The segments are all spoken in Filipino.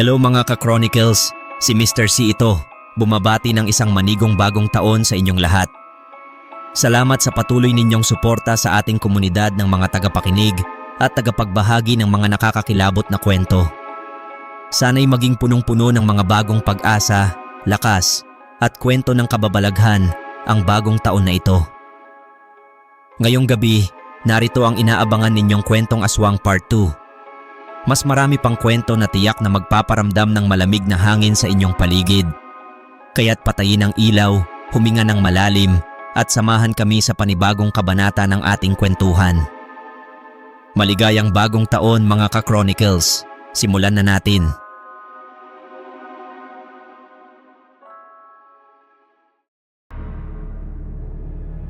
Hello mga ka-Chronicles, si Mr. C ito. Bumabati ng isang manigong bagong taon sa inyong lahat. Salamat sa patuloy ninyong suporta sa ating komunidad ng mga tagapakinig at tagapagbahagi ng mga nakakakilabot na kwento. Sana'y maging punong-puno ng mga bagong pag-asa, lakas at kwento ng kababalaghan ang bagong taon na ito. Ngayong gabi, narito ang inaabangan ninyong kwentong aswang part 2. Mas marami pang kwento na tiyak na magpaparamdam ng malamig na hangin sa inyong paligid. Kaya't patayin ang ilaw, huminga ng malalim at samahan kami sa panibagong kabanata ng ating kwentuhan. Maligayang bagong taon mga ka-Chronicles. Simulan na natin.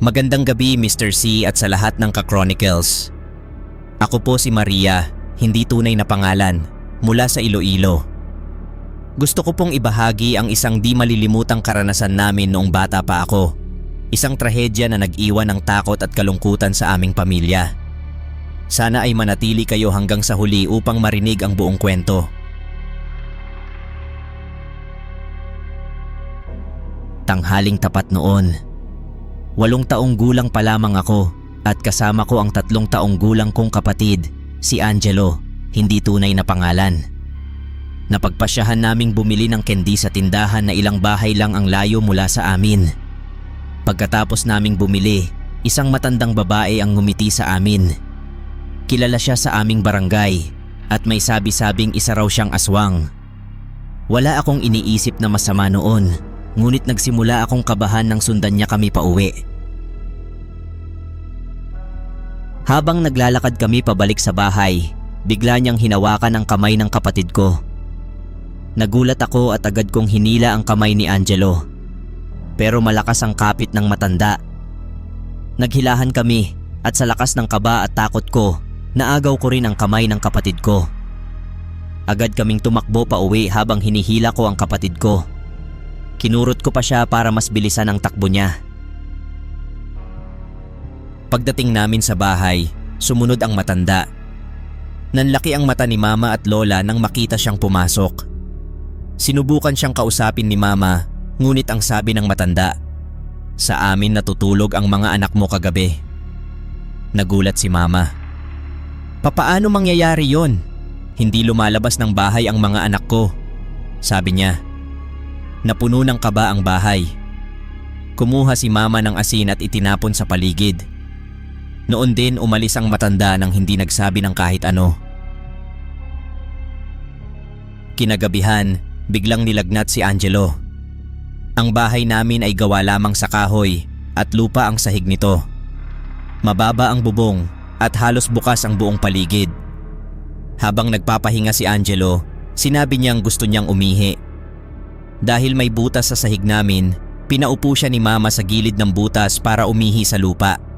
Magandang gabi Mr. C at sa lahat ng ka-Chronicles. Ako po si Maria, hindi tunay na pangalan, mula sa Iloilo. Gusto ko pong ibahagi ang isang di malilimutang karanasan namin noong bata pa ako. Isang trahedya na nag-iwan ng takot at kalungkutan sa aming pamilya. Sana ay manatili kayo hanggang sa huli upang marinig ang buong kwento. Tanghaling tapat noon. Walong taong gulang pa lamang ako at kasama ko ang tatlong taong gulang kong kapatid, si Angelo, hindi tunay na pangalan. Napagpasyahan naming bumili ng kendi sa tindahan na ilang bahay lang ang layo mula sa amin. Pagkatapos naming bumili, isang matandang babae ang ngumiti sa amin. Kilala siya sa aming barangay at may sabi-sabing isa raw siyang aswang. Wala akong iniisip na masama noon, ngunit nagsimula akong kabahan nang sundan niya kami pa Habang naglalakad kami pabalik sa bahay, bigla niyang hinawakan ang kamay ng kapatid ko. Nagulat ako at agad kong hinila ang kamay ni Angelo. Pero malakas ang kapit ng matanda. Naghilahan kami at sa lakas ng kaba at takot ko, naagaw ko rin ang kamay ng kapatid ko. Agad kaming tumakbo pa uwi habang hinihila ko ang kapatid ko. Kinurot ko pa siya para mas bilisan ang takbo niya. Pagdating namin sa bahay, sumunod ang matanda. Nanlaki ang mata ni mama at lola nang makita siyang pumasok. Sinubukan siyang kausapin ni mama, ngunit ang sabi ng matanda, Sa amin natutulog ang mga anak mo kagabi. Nagulat si mama. Papaano mangyayari yon? Hindi lumalabas ng bahay ang mga anak ko. Sabi niya. Napuno ng kaba ang bahay. Kumuha si mama ng asin at itinapon sa paligid. Noon din umalis ang matanda nang hindi nagsabi ng kahit ano. Kinagabihan, biglang nilagnat si Angelo. Ang bahay namin ay gawa lamang sa kahoy at lupa ang sahig nito. Mababa ang bubong at halos bukas ang buong paligid. Habang nagpapahinga si Angelo, sinabi niyang gusto niyang umihi. Dahil may butas sa sahig namin, pinaupo siya ni mama sa gilid ng butas para umihi sa lupa.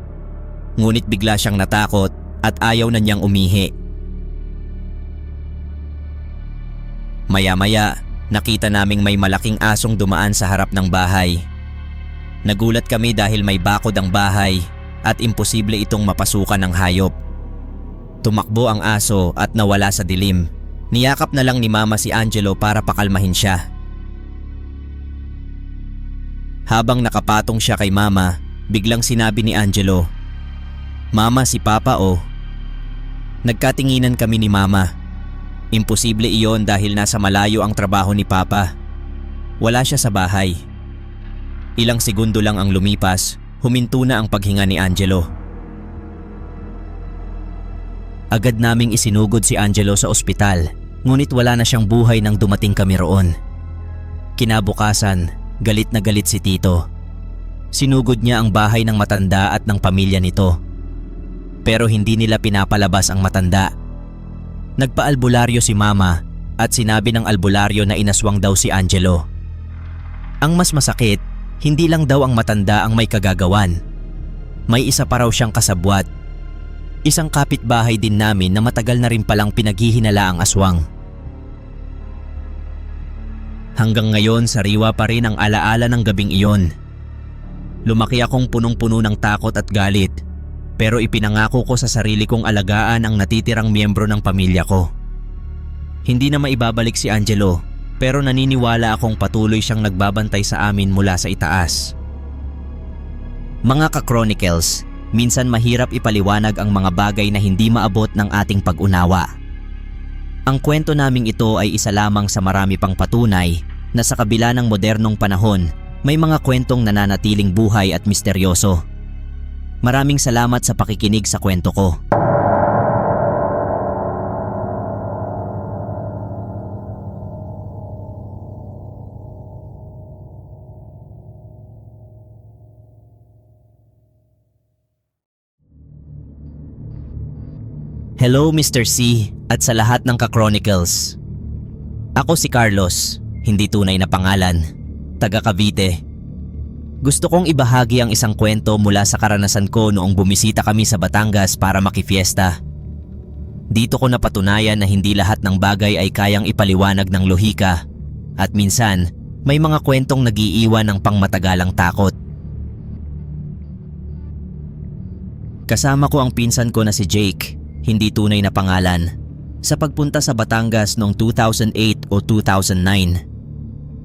Ngunit bigla siyang natakot at ayaw na niyang umihi. Maya-maya, nakita naming may malaking asong dumaan sa harap ng bahay. Nagulat kami dahil may bakod ang bahay at imposible itong mapasukan ng hayop. Tumakbo ang aso at nawala sa dilim. Niyakap na lang ni mama si Angelo para pakalmahin siya. Habang nakapatong siya kay mama, biglang sinabi ni Angelo, Mama si Papa oh. Nagkatinginan kami ni mama. Imposible iyon dahil nasa malayo ang trabaho ni Papa. Wala siya sa bahay. Ilang segundo lang ang lumipas, huminto na ang paghinga ni Angelo. Agad naming isinugod si Angelo sa ospital, ngunit wala na siyang buhay nang dumating kami roon. Kinabukasan, galit na galit si Tito. Sinugod niya ang bahay ng matanda at ng pamilya nito. Pero hindi nila pinapalabas ang matanda Nagpa-albularyo si mama at sinabi ng albularyo na inaswang daw si Angelo. Ang mas masakit, hindi lang daw ang matanda ang may kagagawan. May isa pa raw siyang kasabwat. Isang kapitbahay din namin na matagal na rin palang pinaghihinala ang aswang. Hanggang ngayon sariwa pa rin ang alaala ng gabing iyon. Lumaki akong punong-puno ng takot at galit pero ipinangako ko sa sarili kong alagaan ang natitirang miyembro ng pamilya ko. Hindi na maibabalik si Angelo pero naniniwala akong patuloy siyang nagbabantay sa amin mula sa itaas. Mga ka-chronicles, minsan mahirap ipaliwanag ang mga bagay na hindi maabot ng ating pag-unawa. Ang kwento naming ito ay isa lamang sa marami pang patunay na sa kabila ng modernong panahon, may mga kwentong nananatiling buhay at misteryoso. Maraming salamat sa pakikinig sa kwento ko. Hello Mr. C at sa lahat ng ka-chronicles. Ako si Carlos, hindi tunay na pangalan, taga Cavite. Gusto kong ibahagi ang isang kwento mula sa karanasan ko noong bumisita kami sa Batangas para makifiesta. Dito ko napatunayan na hindi lahat ng bagay ay kayang ipaliwanag ng lohika at minsan may mga kwentong nagiiwan ng pangmatagalang takot. Kasama ko ang pinsan ko na si Jake, hindi tunay na pangalan, sa pagpunta sa Batangas noong 2008 o 2009.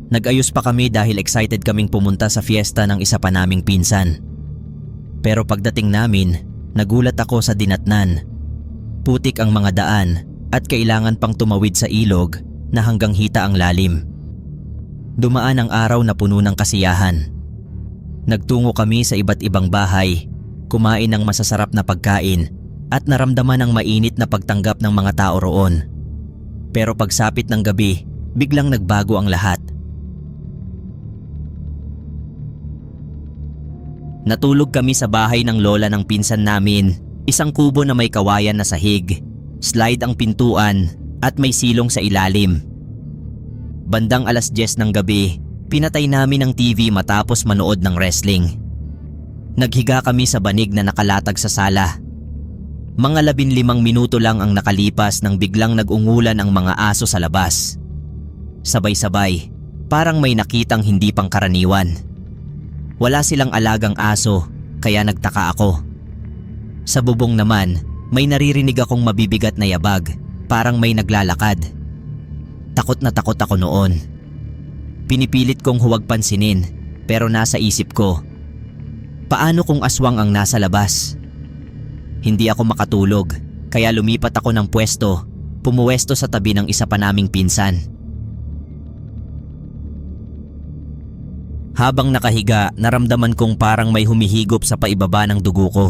Nag-ayos pa kami dahil excited kaming pumunta sa fiesta ng isa pa naming pinsan. Pero pagdating namin, nagulat ako sa dinatnan. Putik ang mga daan at kailangan pang tumawid sa ilog na hanggang hita ang lalim. Dumaan ang araw na puno ng kasiyahan. Nagtungo kami sa iba't ibang bahay, kumain ng masasarap na pagkain at naramdaman ang mainit na pagtanggap ng mga tao roon. Pero pagsapit ng gabi, biglang nagbago ang lahat. Natulog kami sa bahay ng lola ng pinsan namin, isang kubo na may kawayan na sahig, slide ang pintuan at may silong sa ilalim. Bandang alas 10 ng gabi, pinatay namin ang TV matapos manood ng wrestling. Naghiga kami sa banig na nakalatag sa sala mga labinlimang minuto lang ang nakalipas nang biglang nagungulan ang mga aso sa labas. Sabay-sabay, parang may nakitang hindi pangkaraniwan. Wala silang alagang aso, kaya nagtaka ako. Sa bubong naman, may naririnig akong mabibigat na yabag, parang may naglalakad. Takot na takot ako noon. Pinipilit kong huwag pansinin, pero nasa isip ko, paano kung aswang ang nasa labas? Hindi ako makatulog kaya lumipat ako ng pwesto, pumuwesto sa tabi ng isa pa naming pinsan. Habang nakahiga, naramdaman kong parang may humihigop sa paibaba ng dugo ko.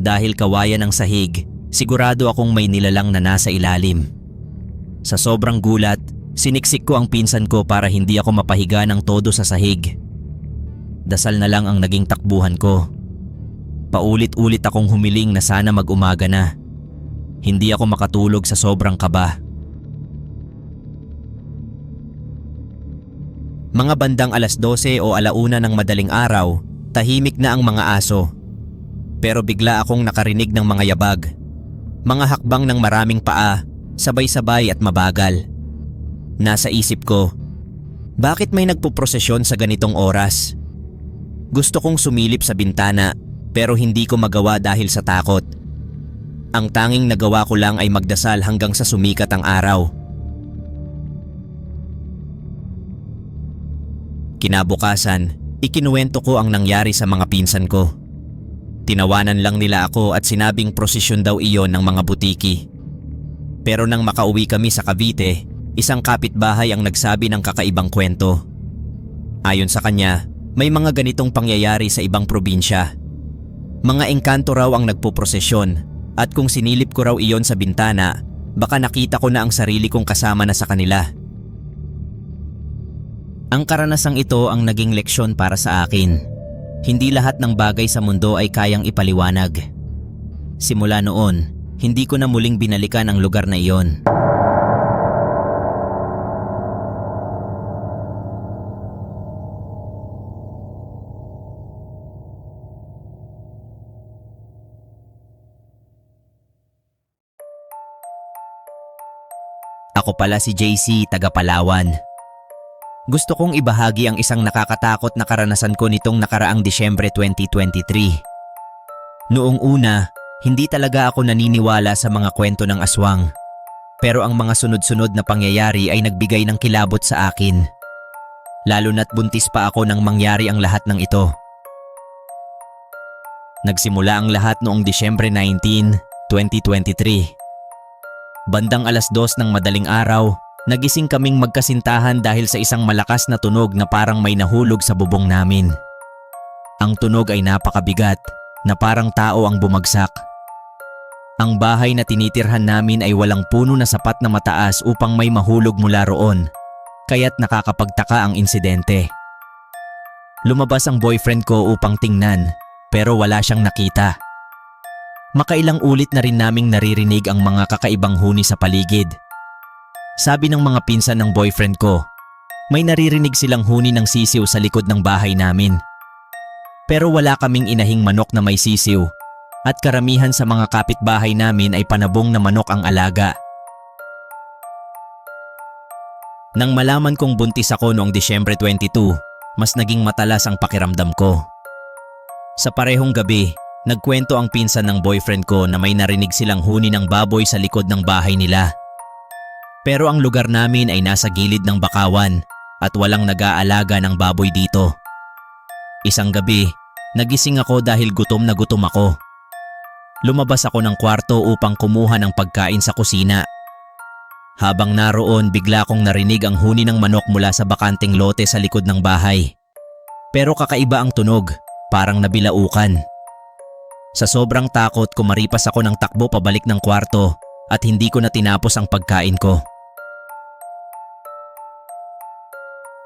Dahil kawayan ng sahig, sigurado akong may nilalang na nasa ilalim. Sa sobrang gulat, siniksik ko ang pinsan ko para hindi ako mapahiga ng todo sa sahig. Dasal na lang ang naging takbuhan ko. Paulit-ulit akong humiling na sana mag-umaga na. Hindi ako makatulog sa sobrang kaba. Mga bandang alas 12 o alauna ng madaling araw, tahimik na ang mga aso. Pero bigla akong nakarinig ng mga yabag. Mga hakbang ng maraming paa, sabay-sabay at mabagal. Nasa isip ko, bakit may nagpuprosesyon sa ganitong oras? Gusto kong sumilip sa bintana pero hindi ko magawa dahil sa takot. Ang tanging nagawa ko lang ay magdasal hanggang sa sumikat ang araw. Kinabukasan, ikinuwento ko ang nangyari sa mga pinsan ko. Tinawanan lang nila ako at sinabing prosesyon daw iyon ng mga butiki. Pero nang makauwi kami sa Cavite, isang kapitbahay ang nagsabi ng kakaibang kwento. Ayon sa kanya, may mga ganitong pangyayari sa ibang probinsya mga engkanto raw ang nagpuprosesyon at kung sinilip ko raw iyon sa bintana, baka nakita ko na ang sarili kong kasama na sa kanila. Ang karanasang ito ang naging leksyon para sa akin. Hindi lahat ng bagay sa mundo ay kayang ipaliwanag. Simula noon, hindi ko na muling binalikan ang lugar na iyon. Ako pala si JC, taga Palawan. Gusto kong ibahagi ang isang nakakatakot na karanasan ko nitong nakaraang Disyembre 2023. Noong una, hindi talaga ako naniniwala sa mga kwento ng aswang. Pero ang mga sunod-sunod na pangyayari ay nagbigay ng kilabot sa akin. Lalo na't buntis pa ako nang mangyari ang lahat ng ito. Nagsimula ang lahat noong Disyembre 19, 2023. Bandang alas dos ng madaling araw, nagising kaming magkasintahan dahil sa isang malakas na tunog na parang may nahulog sa bubong namin. Ang tunog ay napakabigat na parang tao ang bumagsak. Ang bahay na tinitirhan namin ay walang puno na sapat na mataas upang may mahulog mula roon, kaya't nakakapagtaka ang insidente. Lumabas ang boyfriend ko upang tingnan pero wala siyang nakita. Makailang ulit na rin naming naririnig ang mga kakaibang huni sa paligid. Sabi ng mga pinsan ng boyfriend ko, may naririnig silang huni ng sisiw sa likod ng bahay namin. Pero wala kaming inahing manok na may sisiw at karamihan sa mga kapitbahay namin ay panabong na manok ang alaga. Nang malaman kong buntis ako noong Disyembre 22, mas naging matalas ang pakiramdam ko. Sa parehong gabi, nagkwento ang pinsan ng boyfriend ko na may narinig silang huni ng baboy sa likod ng bahay nila. Pero ang lugar namin ay nasa gilid ng bakawan at walang nag-aalaga ng baboy dito. Isang gabi, nagising ako dahil gutom na gutom ako. Lumabas ako ng kwarto upang kumuha ng pagkain sa kusina. Habang naroon, bigla kong narinig ang huni ng manok mula sa bakanting lote sa likod ng bahay. Pero kakaiba ang tunog, parang nabilaukan. Sa sobrang takot, kumaripas ako ng takbo pabalik ng kwarto at hindi ko na tinapos ang pagkain ko.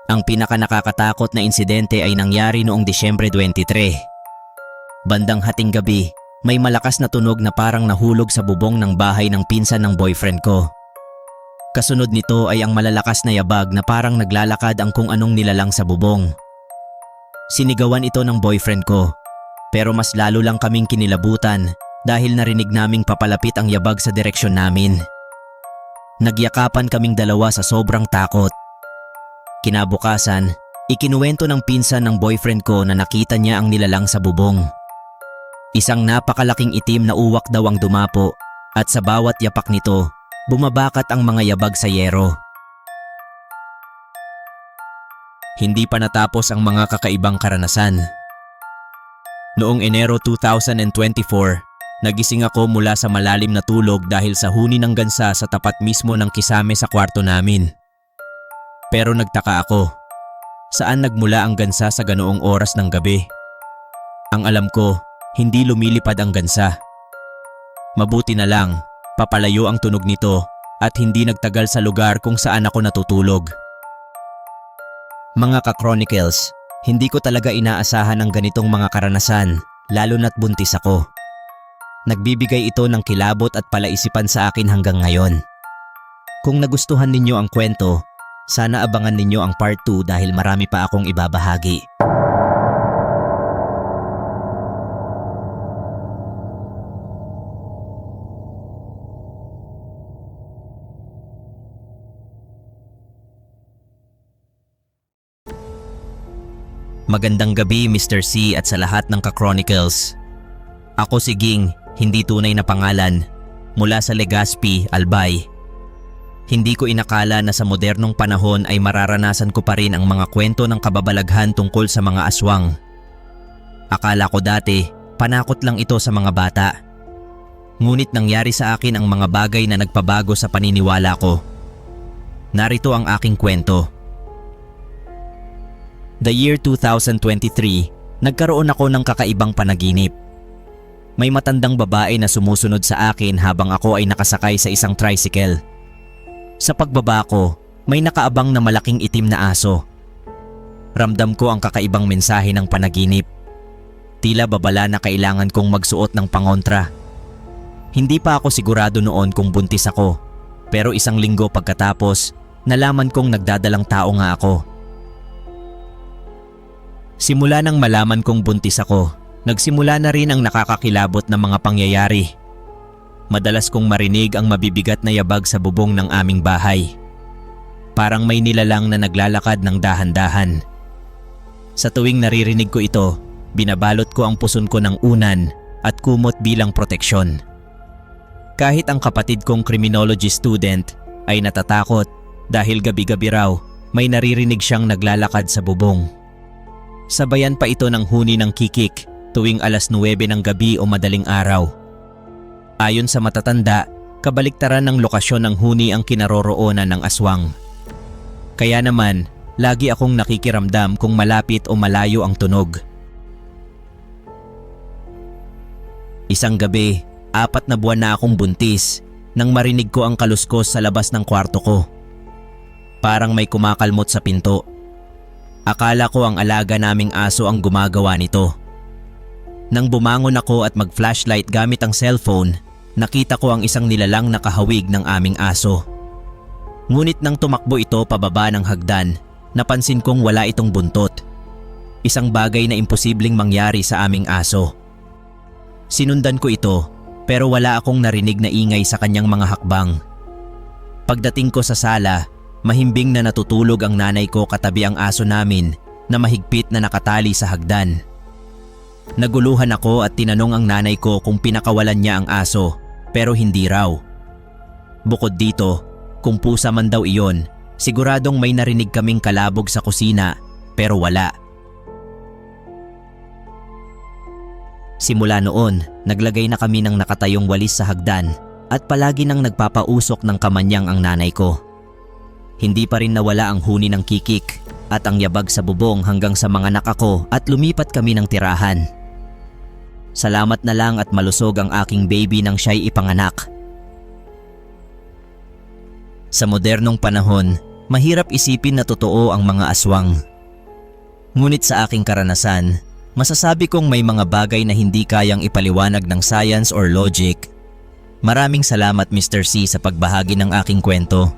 Ang pinaka nakakatakot na insidente ay nangyari noong Disyembre 23. Bandang hating gabi, may malakas na tunog na parang nahulog sa bubong ng bahay ng pinsan ng boyfriend ko. Kasunod nito ay ang malalakas na yabag na parang naglalakad ang kung anong nilalang sa bubong. Sinigawan ito ng boyfriend ko, pero mas lalo lang kaming kinilabutan dahil narinig naming papalapit ang yabag sa direksyon namin. Nagyakapan kaming dalawa sa sobrang takot. Kinabukasan, ikinuwento ng pinsan ng boyfriend ko na nakita niya ang nilalang sa bubong. Isang napakalaking itim na uwak daw ang dumapo at sa bawat yapak nito, bumabakat ang mga yabag sa yero. Hindi pa natapos ang mga kakaibang karanasan. Noong Enero 2024, nagising ako mula sa malalim na tulog dahil sa huni ng gansa sa tapat mismo ng kisame sa kwarto namin. Pero nagtaka ako. Saan nagmula ang gansa sa ganoong oras ng gabi? Ang alam ko, hindi lumilipad ang gansa. Mabuti na lang, papalayo ang tunog nito at hindi nagtagal sa lugar kung saan ako natutulog. Mga ka-chronicles, hindi ko talaga inaasahan ang ganitong mga karanasan, lalo na't buntis ako. Nagbibigay ito ng kilabot at palaisipan sa akin hanggang ngayon. Kung nagustuhan ninyo ang kwento, sana abangan ninyo ang part 2 dahil marami pa akong ibabahagi. Magandang gabi Mr. C at sa lahat ng ka-chronicles. Ako si Ging, hindi tunay na pangalan, mula sa Legazpi, Albay. Hindi ko inakala na sa modernong panahon ay mararanasan ko pa rin ang mga kwento ng kababalaghan tungkol sa mga aswang. Akala ko dati, panakot lang ito sa mga bata. Ngunit nangyari sa akin ang mga bagay na nagpabago sa paniniwala ko. Narito ang aking kwento. The year 2023, nagkaroon ako ng kakaibang panaginip. May matandang babae na sumusunod sa akin habang ako ay nakasakay sa isang tricycle. Sa pagbaba ko, may nakaabang na malaking itim na aso. Ramdam ko ang kakaibang mensahe ng panaginip. Tila babala na kailangan kong magsuot ng pangontra. Hindi pa ako sigurado noon kung buntis ako, pero isang linggo pagkatapos, nalaman kong nagdadalang tao nga ako. Simula nang malaman kong buntis ako, nagsimula na rin ang nakakakilabot na mga pangyayari. Madalas kong marinig ang mabibigat na yabag sa bubong ng aming bahay. Parang may nilalang na naglalakad ng dahan-dahan. Sa tuwing naririnig ko ito, binabalot ko ang puson ko ng unan at kumot bilang proteksyon. Kahit ang kapatid kong criminology student ay natatakot dahil gabi-gabi raw may naririnig siyang naglalakad sa bubong. Sabayan pa ito ng huni ng kikik tuwing alas 9 ng gabi o madaling araw. Ayon sa matatanda, kabaliktaran ng lokasyon ng huni ang kinaroroonan ng aswang. Kaya naman, lagi akong nakikiramdam kung malapit o malayo ang tunog. Isang gabi, apat na buwan na akong buntis nang marinig ko ang kaluskos sa labas ng kwarto ko. Parang may kumakalmot sa pinto. Akala ko ang alaga naming aso ang gumagawa nito. Nang bumangon ako at mag-flashlight gamit ang cellphone, nakita ko ang isang nilalang nakahawig ng aming aso. Ngunit nang tumakbo ito pababa ng hagdan, napansin kong wala itong buntot. Isang bagay na imposibleng mangyari sa aming aso. Sinundan ko ito pero wala akong narinig na ingay sa kanyang mga hakbang. Pagdating ko sa sala, mahimbing na natutulog ang nanay ko katabi ang aso namin na mahigpit na nakatali sa hagdan. Naguluhan ako at tinanong ang nanay ko kung pinakawalan niya ang aso pero hindi raw. Bukod dito, kung pusa man daw iyon, siguradong may narinig kaming kalabog sa kusina pero wala. Simula noon, naglagay na kami ng nakatayong walis sa hagdan at palagi nang nagpapausok ng kamanyang ang nanay ko. Hindi pa rin nawala ang huni ng kikik at ang yabag sa bubong hanggang sa mga nakako at lumipat kami ng tirahan. Salamat na lang at malusog ang aking baby nang siya'y ipanganak. Sa modernong panahon, mahirap isipin na totoo ang mga aswang. Ngunit sa aking karanasan, masasabi kong may mga bagay na hindi kayang ipaliwanag ng science or logic. Maraming salamat Mr. C sa pagbahagi ng aking kwento.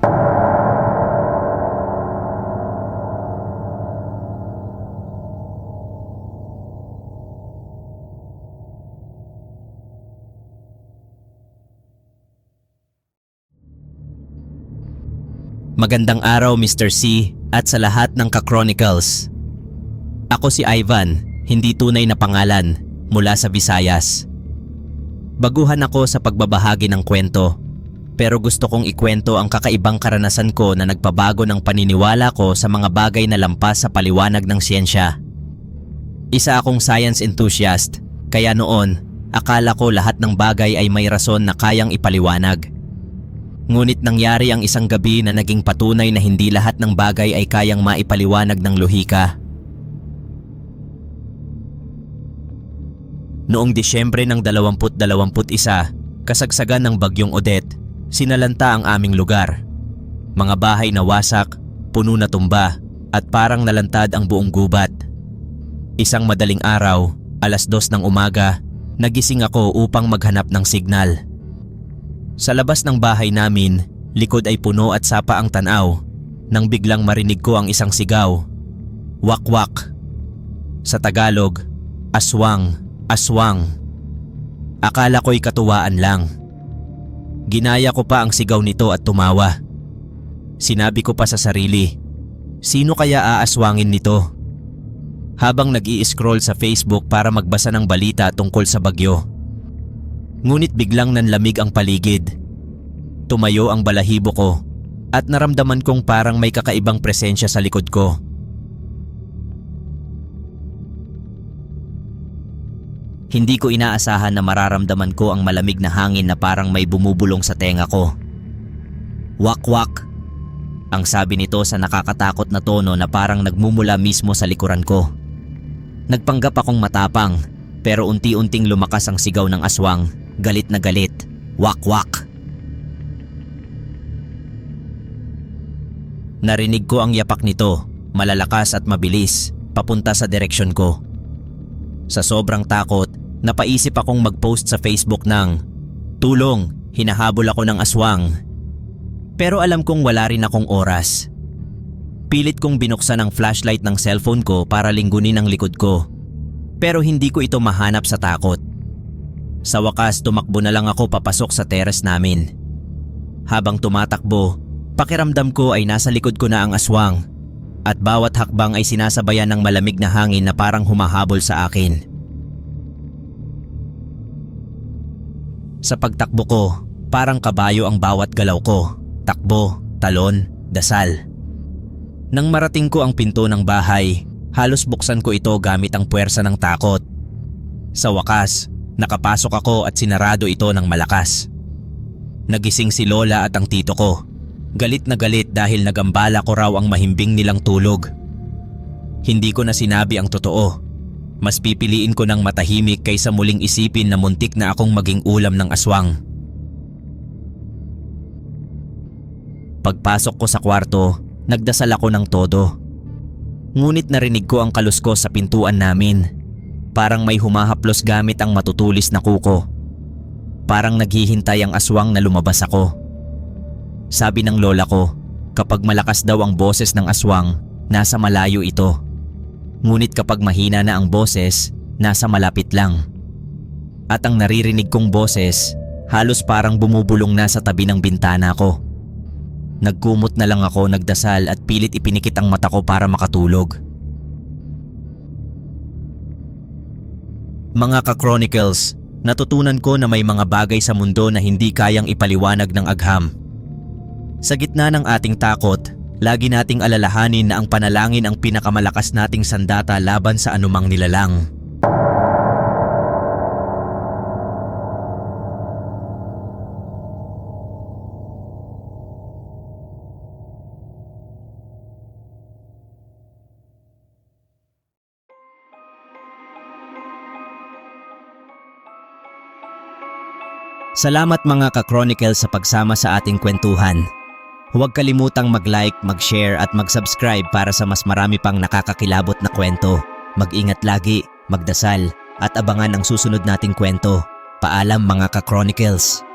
Magandang araw Mr. C at sa lahat ng ka-chronicles. Ako si Ivan, hindi tunay na pangalan, mula sa Visayas. Baguhan ako sa pagbabahagi ng kwento, pero gusto kong ikwento ang kakaibang karanasan ko na nagpabago ng paniniwala ko sa mga bagay na lampas sa paliwanag ng siyensya. Isa akong science enthusiast, kaya noon, akala ko lahat ng bagay ay may rason na kayang ipaliwanag. Ngunit nangyari ang isang gabi na naging patunay na hindi lahat ng bagay ay kayang maipaliwanag ng lohika. Noong Disyembre ng 2021, kasagsagan ng bagyong Odette, sinalanta ang aming lugar. Mga bahay na wasak, puno na tumba, at parang nalantad ang buong gubat. Isang madaling araw, alas dos ng umaga, nagising ako upang maghanap ng signal. Sa labas ng bahay namin, likod ay puno at sapa ang tanaw nang biglang marinig ko ang isang sigaw. Wakwak. Sa Tagalog, aswang, aswang. Akala ko'y katuwaan lang. Ginaya ko pa ang sigaw nito at tumawa. Sinabi ko pa sa sarili, sino kaya aaswangin nito? Habang nag scroll sa Facebook para magbasa ng balita tungkol sa bagyo. Ngunit biglang nanlamig ang paligid. Tumayo ang balahibo ko at naramdaman kong parang may kakaibang presensya sa likod ko. Hindi ko inaasahan na mararamdaman ko ang malamig na hangin na parang may bumubulong sa tenga ko. Wak-wak. Ang sabi nito sa nakakatakot na tono na parang nagmumula mismo sa likuran ko. Nagpanggap akong matapang pero unti-unting lumakas ang sigaw ng aswang Galit na galit. Wak-wak. Narinig ko ang yapak nito, malalakas at mabilis, papunta sa direksyon ko. Sa sobrang takot, napaisip akong mag-post sa Facebook ng Tulong, hinahabol ako ng aswang. Pero alam kong wala rin akong oras. Pilit kong binuksan ang flashlight ng cellphone ko para linggunin ang likod ko. Pero hindi ko ito mahanap sa takot. Sa wakas tumakbo na lang ako papasok sa teres namin. Habang tumatakbo, pakiramdam ko ay nasa likod ko na ang aswang at bawat hakbang ay sinasabayan ng malamig na hangin na parang humahabol sa akin. Sa pagtakbo ko, Parang kabayo ang bawat galaw ko. Takbo, talon, dasal. Nang marating ko ang pinto ng bahay, halos buksan ko ito gamit ang puwersa ng takot. Sa wakas, nakapasok ako at sinarado ito ng malakas. Nagising si Lola at ang tito ko. Galit na galit dahil nagambala ko raw ang mahimbing nilang tulog. Hindi ko na sinabi ang totoo. Mas pipiliin ko ng matahimik kaysa muling isipin na muntik na akong maging ulam ng aswang. Pagpasok ko sa kwarto, nagdasal ako ng todo. Ngunit narinig ko ang kaluskos sa pintuan namin. Parang may humahaplos gamit ang matutulis na kuko. Parang naghihintay ang aswang na lumabas ako. Sabi ng lola ko, kapag malakas daw ang boses ng aswang, nasa malayo ito. Ngunit kapag mahina na ang boses, nasa malapit lang. At ang naririnig kong boses, halos parang bumubulong na sa tabi ng bintana ko. Nagkumot na lang ako nagdasal at pilit ipinikit ang mata ko para makatulog. Mga ka-chronicles, natutunan ko na may mga bagay sa mundo na hindi kayang ipaliwanag ng agham. Sa gitna ng ating takot, lagi nating alalahanin na ang panalangin ang pinakamalakas nating sandata laban sa anumang nilalang. Salamat mga ka-chronicle sa pagsama sa ating kwentuhan. Huwag kalimutang mag-like, mag-share at mag-subscribe para sa mas marami pang nakakakilabot na kwento. Mag-ingat lagi, magdasal at abangan ang susunod nating kwento. Paalam mga ka-chronicles.